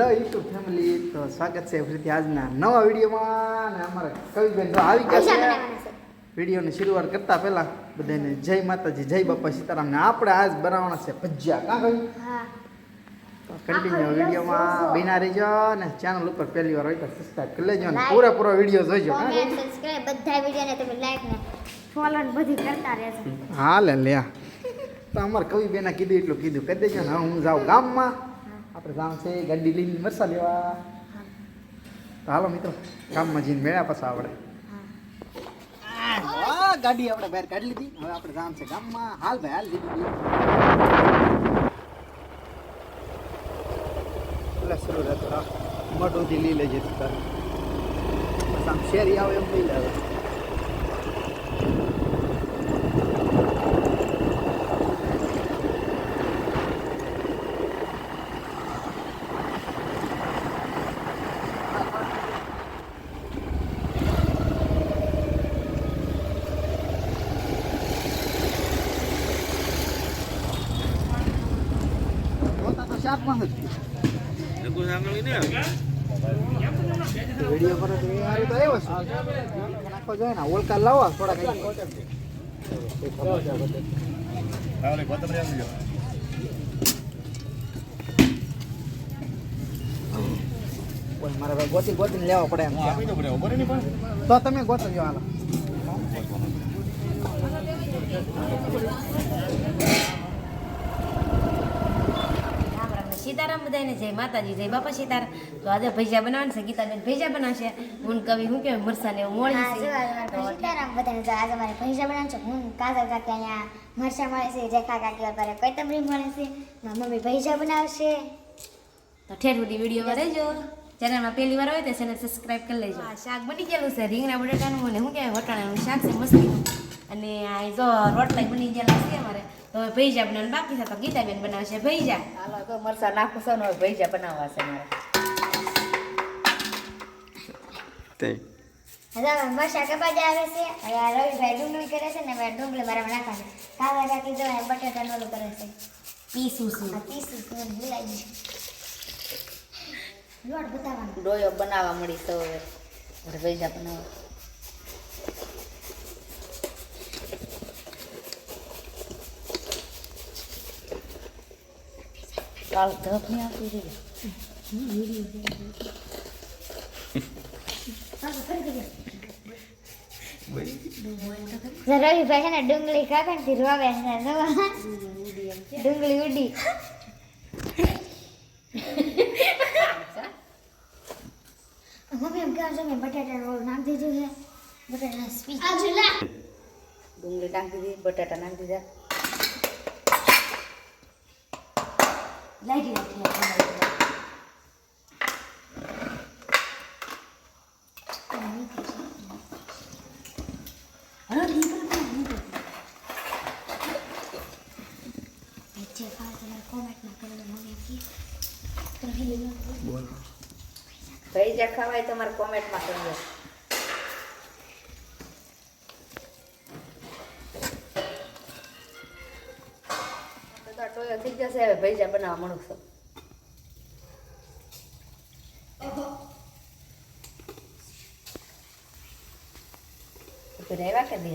Hello YouTube family તો સ્વાગત છે ફરીથી આજના નવા વિડીયોમાં. અને અમારા કવિબેન તો આવી ગયા છે. વિડીયોની શરૂઆત કરતા પહેલા બધાને જય માતાજી જય બાપા સીતારામ ને આપણે આજ બનાવવાના છે ભજીયા. કાં કવિ તો કન્ટિન્યુ વિડીયોમાં બિના રહેજો અને ચેનલ ઉપર પહેલી વાર હોય તો સબસ્ક્રાઈબ કરી લેજો અને પૂરેપૂરો વીડિયો જોઈજો બધા વિડીયોને તમે લાઈક ને ફોલો ને બધી કરતા રહેજો. હા લે લે તો અમારે કવિબેને કીધું એટલું કીધું. કરી દેજો ને હું જાઉં ગામમાં. આપણે જામ છે ગાડી લઈને મરસા લેવા. તો હાલો મિત્રો ગામમાં જઈને મેળ્યા પાછા આપણે ગાડી આપણે બહાર કાઢી લીધી. હવે આપણે જામ છે ગામમાં. હાલ ભાઈ હાલ લીધી. એટલે શરૂ રહેતો મોટુંથી લઈ લેજે તું તારે. આમ શેરી આવે એમ લઈ લે શાકમાં જ હતી. વીડિયો પર તો એ હારું તો આવ્યો છે. નાખો જોઈએ ને ઓળકા લાવો થોડા મારે ભાઈ ગોતી ગોતીને લેવા પડે એમ. તો તમે ગોતજો હાલો રામ રામ ને સીતારામ બધાને જય માતાજી જય બાપા સીતાર તો આજે ભૈજા બનાવવાનું છે ગીતાબેન ભજીયા બનાવશે. હું કવિ હું કેવાય મરસાને હા મોળી જો સીતારામ બધાને જો આજે મારે પૈસા બનાવવાનું છે હું કાજલ કાકી અહીંયા મરસા મળે છે રેખા કાકી વારે કોથમરી મળે છે. મારી મમ્મી પૈસા બનાવશે. તો ઠેર સુધી વિડીયોમાં રહેજો. ચેનલમાં પહેલી વાર હોય તો ચેનલ સબસ્ક્રાઇબ કરી લેજો. શાક બની ગયેલું છે રીંગણા બટાટાનું અને શું કહેવાય વટાણાનું શાક છે મસ્તીનું. અને આ જો રોટલા બની ગયેલા છે અમારે. તો હવે ભૈજા બનાવવાનું બાકી છે તો ગીતાબેન બનાવશે. ભૈજા હાલો તો મરસા નાખું છો ને હવે ભજીયા બનાવવા છે મારે. હવે અમારે મરચા કપાજ આવે છે. હવે આ રવિભાઈ ડુંગળી કરે છે ને હવે ડુંગળી મારા છે. કાકા કાકી જો અહીંયા બટાટાનું ઓલું કરે છે. પીસું છું. આ પીસું છે ભૂલાઈ ગયું લોટ બતાવવાનો. ડોયો બનાવવા મળી તો હવે. હવે બનાવવા. કાલ ધપ નહીં આવતી રહી રવિભાઈ છે ને ડુંગળી કાપે ને રોવે છે ડુંગળી ઉડી મમ્મી એમ કહે છે કે બટાટા રોલ નાખી દીધું છે બટાટા સ્પીચ ડુંગળી નાખી દીધી બટાટા નાખી દીધા લાગી રાખી જે ખાવ તમારે કોમેન્ટમાં કરી દો મમ્મી કી તો હિલો ભજીયા ખાવાય તમારે કોમેન્ટમાં કરજો. જશે હવે ભજીયા બનાવવા મળું છું. રહેવા કે દે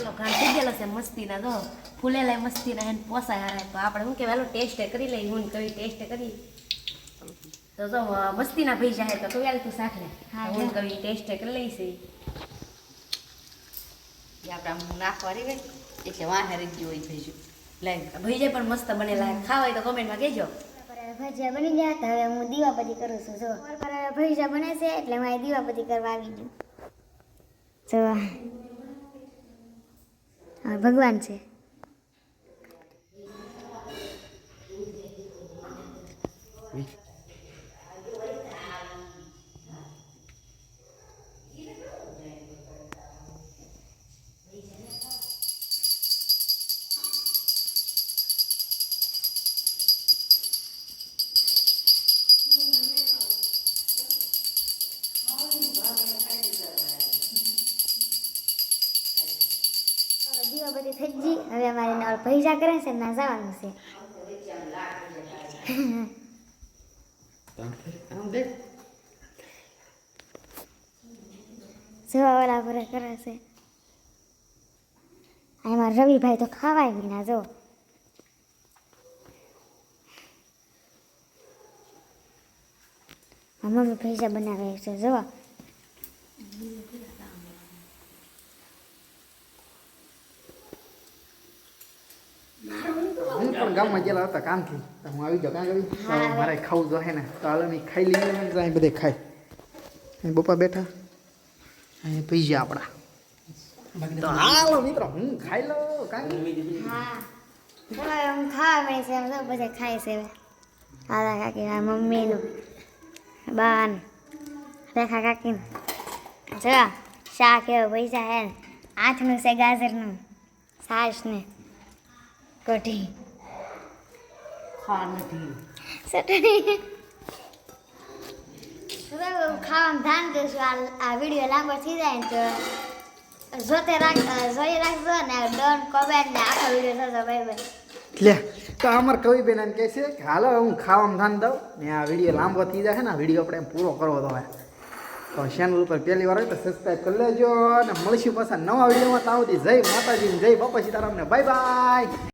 પેલો ઘાણ થઈ ગયેલો છે મસ્તીના જો. ફૂલેલા મસ્તીના એને પોસાય હારે. તો આપણે શું કહેવાય ટેસ્ટ કરી લઈ હું કઈ ટેસ્ટ કરી તો તો મસ્તીના ભૈજા હે તો કવિ તું શાક લે હું ને કવિ ટેસ્ટ કરી લઈ છે આપણે આમ નાખવા રહી ગઈ એટલે વાંહે રહી ગયું હોય ભેજું લાઈન ભૈજા પણ મસ્ત બનેલા ખાવા હોય તો કોમેન્ટમાં કહેજો. બરાબર, ભજીયા બની ગયા તો હવે હું દીવાપતિ કરું છું જો. ભજીયા બને છે એટલે મારે દીવાપતિ કરવા આવી ગયું. જો હા ભગવાન છે. હવે થઈ હવે અમારે નળ પૈસા કરે છે ના જવાનું છે. જોવા વાળા ભરે કરે છે. એમાં રવિભાઈ તો ખાવાય વિના જો. મમ્મી પૈસા બનાવે છે જો હું પણ ગામમાં ગયેલા હતા કામથી. તો હું આવી જાઉં કાં તો મારે ખાવું જોઈએ ને. તો હાલ અમે ખાઈ લઈએ ને અહીં બધે ખાય. પપ્પા બેઠા. અહીં પૈસા આપણા. તો હાલો મિત્રો હું ખાઈ લો કાંઈ હા. ચલો ખાવા મળી છે એમ બધા ખાય છે હવે. કાકી મમ્મીનું. બાન. રેખા કાકીનું. જો શાક એવો પૈસા હે ને. આઠનું છે ગાજરનું. છાશ ને કઢી ખાવાનું ધ્યાન દેશું આ વીડિયો લાંબો થઈ જાય ને તો જોતે રાખ જોઈ રાખજો ને ડન કોમેન્ટ ને આખો વીડિયો થતો ભાઈ ભાઈ લે, તો અમાર કવિબેન એમ કહે છે કે, હાલો, હું ખાવામાં ધ્યાન દઉં. ને આ વીડિયો લાંબો થઈ જશે ને, આ વીડિયો આપણે પૂરો કરવો તો હવે. તો ચેનલ ઉપર પહેલી વાર હોય તો સબસ્ક્રાઈબ કરી લેજો અને મળશું પાછા નવા વિડીયોમાં. તાવથી જય માતાજી જય બાપા સીતારામને બાય બાય